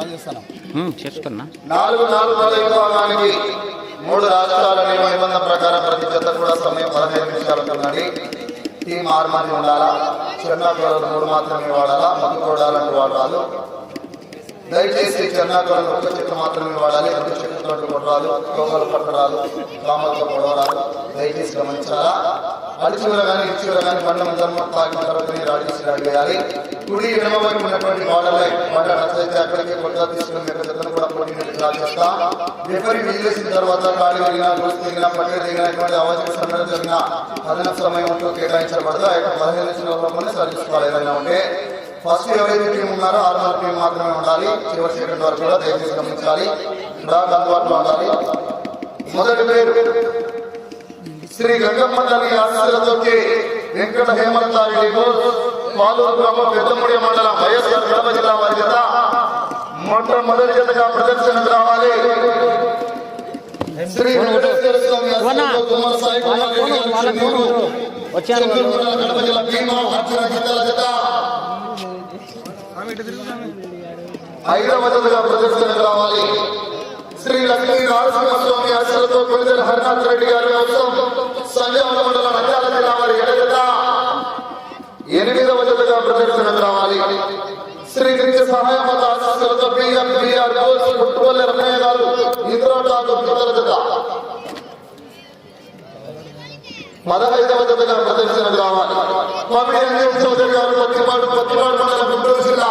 Start చేస్తాను చేసుకున్నా. నాలుగు నాలుగు విభాగానికి మూడు రాష్ట్రాల నియమ నిబంధన ప్రకారం ప్రతి జత కూడా సమయం పదహైదు నిమిషాలు ఉన్నది. టీం ఆరు మంది ఉండాలా? చెన్నాకులలో మూడు మాత్రమే వాడాలా? మత్తు కొడాలంటూ వాడాలి దయచేసి చెన్నాకులను ఒక్క చెట్టు మాత్రమే వాడాలి. రెండు చెట్లతో కొట్టాలు తోకలు పట్టడాలు కామలతో కొడవడాలు దయచేసి గమనించాలా? అడిచివర కానీ ఇచ్చివర కానీ పండు తాగిన తర్వాత రాజేసి రెడీ చేయాలి కుడి ఎడమ వైపు ఉన్నటువంటి బార్డర్లై బార్డర్ నచ్చైతే అక్కడికి కొత్త తీసుకున్న యొక్క జతను కూడా పోటీ డ్రా రిఫరీ విజిలేసిన తర్వాత గాలి వెళ్ళిన రోజు దిగిన పట్టి దిగినటువంటి అవసరం సమయం జరిగిన అదనపు సమయం అంటూ కేటాయించబడదు ఆ యొక్క పదిహేను నిమిషాల లోపలనే సరిచుకోవాలి ఏదైనా ఉంటే ఫస్ట్ ఎవరైతే టీం ఉన్నారో ఆరు టీం మాత్రమే ఉండాలి. చివరి సెకండ్ వరకు కూడా దయచేసి గమనించాలి. డ్రాగ్ అందుబాటులో ఉండాలి. మొదటి పేరు శ్రీ గంగమ్మ తల్లి ఆశీస్సులతోటి వెంకట హేమలతారెడ్డి బోస్ పాలూరు గ్రామం పెద్దముడి మండలం వైఎస్ఆర్ కడప జిల్లా వారి జత మొట్టమొదటి జతగా ప్రదర్శనకు రావాలి. శ్రీ వెంకటేశ్వర స్వామి కుమార సాయి కుమార్ వచ్చారు. కడప జిల్లా భీమా అర్జున గీతాల జత ఐదవ ప్రదర్శనకు రావాలి. శ్రీ లక్ష్మీ నరసింహస్వామి ఆశలతో కొలిదల హరినాథ్ రెడ్డి గారి కోసం సంజయవన మండలం నంద్యాల జిల్లా వారి ఎడజత. ఎనిమిదవ జతగా ప్రదర్శనకు రావాలి శ్రీ నిత్య సహాయమత ఆశీస్సులతో బిఎం బిఆర్ బోస్ పుట్టుపల్లి రమయ్య గారు ఇంద్రా ఠాకూర్ జత. పదహైదవ జతగా ప్రదర్శనకు రావాలి మమ్మీ అంజీవ్ చౌదరి గారు పత్తిపాడు పత్తిపాడు మండలం గుంటూరు జిల్లా.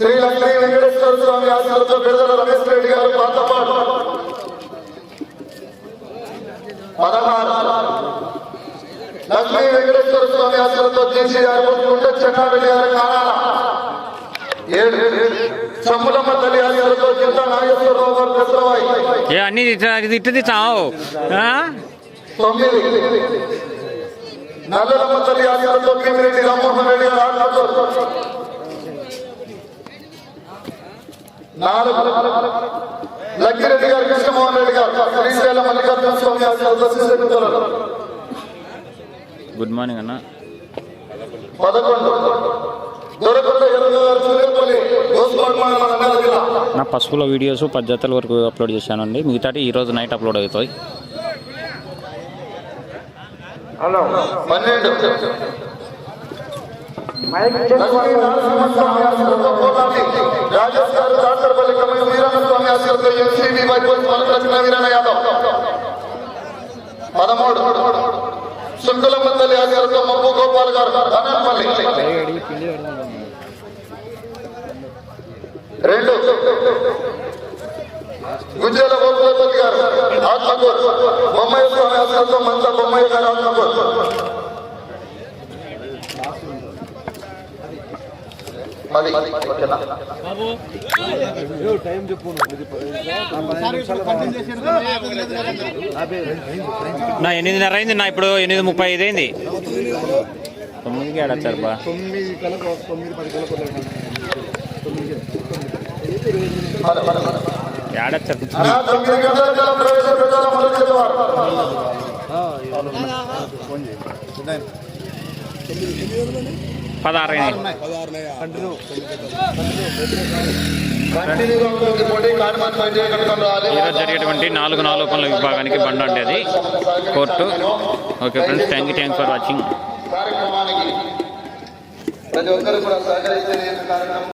శ్రీ లక్ష్మీ వెంకటేశ్వర స్వామి ఆశీర్వాదంతో బిడదల రమేష్ రెడ్డి గారు పాతపాడు పదహారు లక్ష్మీ వెంకటేశ్వర స్వామి ఆశీర్వాదంతో జేసీ గారు ఉంటే చెన్నారెడ్డి గారు కానాల ఏడు చమ్ములమ్మ తల్లి ఆశీర్వాదంతో చింత నాగేశ్వరరావు గారు పెద్దవాయి అన్ని ఇది చావు తొమ్మిది. నల్లలమ్మ తల్లి ఆశీర్వాదంతో భీమిరెడ్డి రామ్మోహన్ రెడ్డి గారు ఆత్మకూరు నాలుగు. లక్కిరెడ్డి గారు కృష్ణమోహన్ రెడ్డి గారు శ్రీశైలం మల్లికార్జున స్వామి గుడ్ మార్నింగ్ అన్న. పదకొండు. నా పసుపుల వీడియోస్ పది జతల వరకు అప్లోడ్ చేశానండి. మిగతాటి ఈ రోజు నైట్ అప్లోడ్ అవుతాయి. పన్నెండు. లక్ష్మీ నరసింహస్వామి ఆశీర్వాదంతో పోతాది రాజేష్ గారు దాసరపల్లి కమిటీ వీరన్న స్వామి ఆశీర్వాదంతో ఎంసీబీ వైపు మలకృష్ణ పదమూడు సుంకులమ్మ తల్లి ఆశీర్వాదంతో మబ్బు గోపాల్ గారు ధనపల్లి రెండు గుజ్జల గోపాలపల్లి గారు ఆత్మకూరు బొమ్మయ్య స్వామి ఆశీర్వాదంతో మంత బొమ్మయ్య గారు ఆత్మకూర్ మళ్ళీ ఓకేనా? నా ఎనిమిదిన్నర అయింది నా ఇప్పుడు ఎనిమిది ముప్పై ఐదు అయింది. తొమ్మిదికి ఆడచ్చారు బా. తొమ్మిది కలకు తొమ్మిది పది కలకు. పదహారు ఈరోజు జరిగేటువంటి నాలుగు నాలుగు పనుల విభాగానికి బండి అండి అది. Court. Okay friends thank you thank for watching. ప్రతి ఒక్కరు కూడా సహకరిస్తే